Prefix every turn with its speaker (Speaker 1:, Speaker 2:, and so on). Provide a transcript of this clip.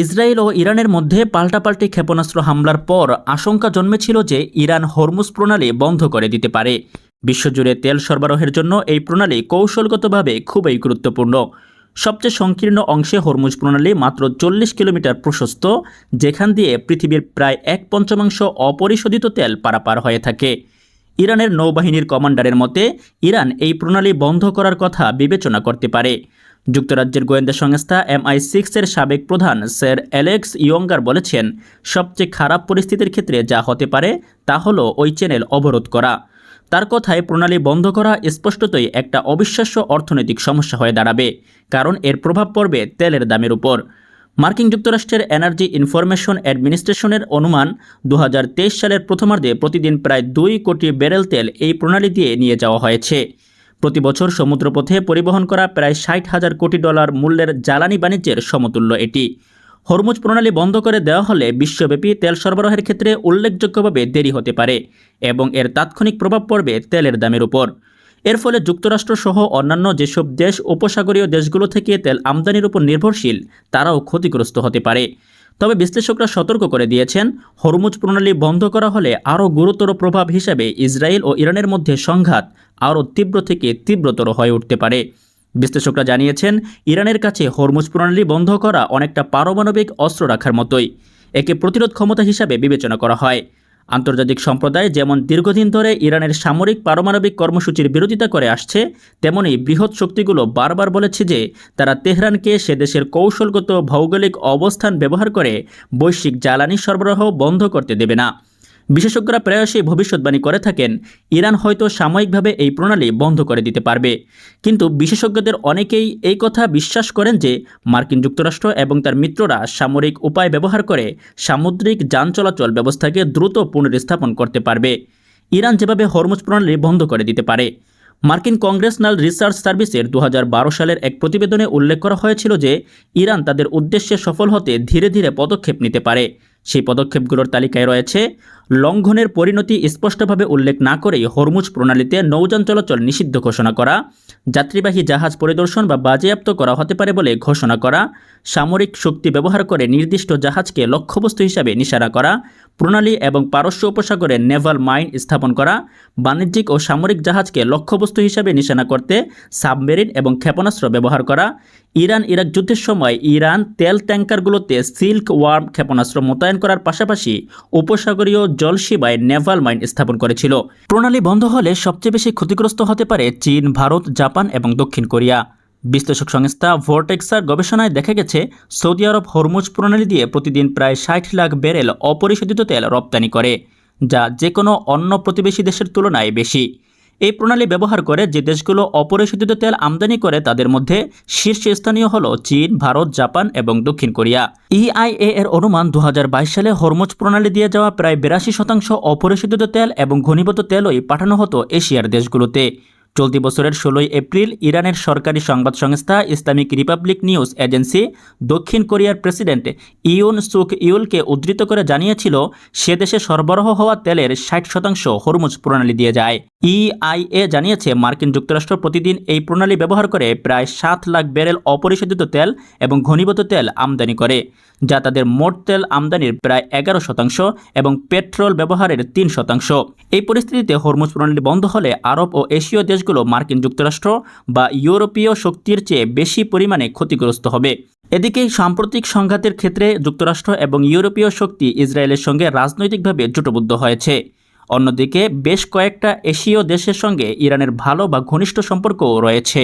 Speaker 1: Israel ও ইরানের মধ্যে পাল্টাপাল্টি ক্ষেপণাস্ত্র হামলার পর আশঙ্কা জন্মেছিল যে ইরান হরমুজ প্রণালী বন্ধ করে দিতে পারে। বিশ্বজুড়ে তেল সরবরাহের জন্য এই প্রণালী কৌশলগতভাবে খুবই গুরুত্বপূর্ণ। সবচেয়ে সংকীর্ণ অংশে হরমুজ প্রণালী মাত্র চল্লিশ কিলোমিটার প্রশস্ত, যেখান দিয়ে পৃথিবীর প্রায় এক পঞ্চমাংশ অপরিশোধিত তেল পারাপার হয়ে থাকে। ইরানের নৌবাহিনীর কমান্ডারের মতে, ইরান এই প্রণালী বন্ধ করার কথা বিবেচনা করতে পারে। যুক্তরাজ্যের গোয়েন্দা সংস্থা এমআই সিক্সের সাবেক প্রধান স্যার অ্যালেক্স ইয়ঙ্গার বলেছেন, সবচেয়ে খারাপ পরিস্থিতির ক্ষেত্রে যা হতে পারে তা হলো ওই চ্যানেল অবরোধ করা। তার কথায় প্রণালী বন্ধ করা স্পষ্টতই একটা অবিশ্বাস্য অর্থনৈতিক সমস্যা হয়ে দাঁড়াবে, কারণ এর প্রভাব পড়বে তেলের দামের উপর। মার্কিন যুক্তরাষ্ট্রের এনার্জি ইনফরমেশন অ্যাডমিনিস্ট্রেশনের অনুমান দু হাজার তেইশ সালের প্রথমার্ধে প্রতিদিন প্রায় দুই কোটি ব্যারেল তেল এই প্রণালী দিয়ে নিয়ে যাওয়া হয়েছে। প্রতি বছর সমুদ্রপথে পরিবহন করা প্রায় ষাট হাজার কোটি ডলার মূল্যের জ্বালানি বাণিজ্যের সমতুল্য এটি। হরমুজ প্রণালী বন্ধ করে দেওয়া হলে বিশ্বব্যাপী তেল সরবরাহের ক্ষেত্রে উল্লেখযোগ্যভাবে দেরি হতে পারে এবং এর তাৎক্ষণিক প্রভাব পড়বে তেলের দামের উপর। এর ফলে যুক্তরাষ্ট্র সহ অন্যান্য যেসব দেশ, উপসাগরীয় দেশগুলো থেকে তেল আমদানির উপর নির্ভরশীল, তারাও ক্ষতিগ্রস্ত হতে পারে। তবে বিশ্লেষকরা সতর্ক করে দিয়েছেন, হরমুজ প্রণালী বন্ধ করা হলে আরও গুরুতর প্রভাব হিসেবে ইসরায়েল ও ইরানের মধ্যে সংঘাত আরও তীব্র থেকে তীব্রতর হয়ে উঠতে পারে। বিশ্লেষকরা জানিয়েছেন, ইরানের কাছে হরমুজ প্রণালী বন্ধ করা অনেকটা পারমাণবিক অস্ত্র রাখার মতোই। একে প্রতিরোধ ক্ষমতা হিসাবে বিবেচনা করা হয়। আন্তর্জাতিক সম্প্রদায় যেমন দীর্ঘদিন ধরে ইরানের সামরিক পারমাণবিক কর্মসূচির বিরোধিতা করে আসছে, তেমনি বৃহৎ শক্তিগুলো বারবার বলেছে যে তারা তেহরানকে সে দেশের কৌশলগত ভৌগোলিক অবস্থান ব্যবহার করে বৈশ্বিক জ্বালানি সরবরাহ বন্ধ করতে দেবে না। বিশেষজ্ঞরা প্রায়শই ভবিষ্যৎবাণী করে থাকেন, ইরান হয়তো সাময়িকভাবে এই প্রণালী বন্ধ করে দিতে পারবে। কিন্তু বিশেষজ্ঞদের অনেকেই এই কথা বিশ্বাস করেন যে মার্কিন যুক্তরাষ্ট্র এবং তার মিত্ররা সামরিক উপায় ব্যবহার করে সামুদ্রিক যান চলাচল ব্যবস্থাকে দ্রুত পুনরস্থাপন করতে পারবে। ইরান যেভাবে হরমুজ প্রণালী বন্ধ করে দিতে পারে। মার্কিন কংগ্রেসনাল রিসার্চ সার্ভিসের দু হাজার বারো সালের এক প্রতিবেদনে উল্লেখ করা হয়েছিল যে ইরান তাদের উদ্দেশ্যে সফল হতে ধীরে ধীরে পদক্ষেপ নিতে পারে। সেই পদক্ষেপগুলোর তালিকায় রয়েছে লঙ্ঘনের পরিণতি স্পষ্টভাবে উল্লেখ না করেই হরমুজ প্রণালীতে নৌযান চলাচল নিষিদ্ধ ঘোষণা করা, যাত্রীবাহী জাহাজ পরিদর্শন বা বাজেয়াপ্ত করা হতে পারে বলে ঘোষণা করা, সামরিক শক্তি ব্যবহার করে নির্দিষ্ট জাহাজকে লক্ষ্যবস্তু হিসাবে নিশানা করা, প্রণালী এবং পারস্য উপসাগরে নেভাল মাইন স্থাপন করা, বাণিজ্যিক ও সামরিক জাহাজকে লক্ষ্যবস্তু হিসাবে নিশানা করতে সাবমেরিন এবং ক্ষেপণাস্ত্র ব্যবহার করা, ইরান ইরাক যুদ্ধের সময় ইরান তেল ট্যাঙ্কারগুলোতে সিল্ক ওয়ার্ম ক্ষেপণাস্ত্র মোতায়েন করার পাশাপাশি উপসাগরীয় জলসীমায় নেভাল মাইন স্থাপন করেছিল। প্রণালী বন্ধ হলে সবচেয়ে বেশি ক্ষতিগ্রস্ত হতে পারে চীন, ভারত, জাপান এবং দক্ষিণ কোরিয়া। বিশ্লেষক সংস্থা ভোর্টেক্সার গবেষণায় দেখা গেছে, সৌদি আরব হরমুজ প্রণালী দিয়ে প্রতিদিন প্রায় ষাট লাখ ব্যারেল অপরিশোধিত তেল রপ্তানি করে, যা যে কোনো অন্য প্রতিবেশী দেশের তুলনায় বেশি। এই প্রণালী ব্যবহার করে যে দেশগুলো অপরিশোধিত তেল আমদানি করে তাদের মধ্যে শীর্ষস্থানীয় হল চীন, ভারত, জাপান এবং দক্ষিণ কোরিয়া। ইআইএ এর অনুমান দু হাজার বাইশ সালে হরমুজ প্রণালী দিয়ে যাওয়া প্রায় বিরাশি শতাংশ অপরিশোধিত তেল এবং ঘনীভূত তেলই পাঠানো হতো এশিয়ার দেশগুলোতে। চলতি বছরের ষোলোই এপ্রিল ইরানের সরকারি সংবাদ সংস্থা ইসলামিক রিপাবলিক নিউজ এজেন্সি দক্ষিণ কোরিয়ার প্রেসিডেন্ট ইউন সুক ইউলকে উদ্ধৃত করে জানিয়েছিল, সে দেশে সরবরাহ হওয়া তেলের ষাট শতাংশ হরমুজ প্রণালী দিয়ে যায়। ইআইএ জানিয়েছে, মার্কিন যুক্তরাষ্ট্র প্রতিদিন এই প্রণালী ব্যবহার করে প্রায় সাত লাখ ব্যারেল অপরিশোধিত তেল এবং ঘনীভূত তেল আমদানি করে, যা তাদের মোট তেল আমদানির প্রায় এগারো শতাংশ এবং পেট্রোল ব্যবহারের তিন শতাংশ। এই পরিস্থিতিতে হরমুজ প্রণালী বন্ধ হলে আরব ও এশীয় দেশগুলো মার্কিন যুক্তরাষ্ট্র বা ইউরোপীয় শক্তির চেয়ে বেশি পরিমাণে ক্ষতিগ্রস্ত হবে। এদিকে সাম্প্রতিক সংঘাতের ক্ষেত্রে যুক্তরাষ্ট্র এবং ইউরোপীয় শক্তি ইসরায়েলের সঙ্গে রাজনৈতিকভাবে জোটবদ্ধ হয়েছে। অন্যদিকে বেশ কয়েকটা এশীয় দেশের সঙ্গে ইরানের ভালো বা ঘনিষ্ঠ সম্পর্কও রয়েছে।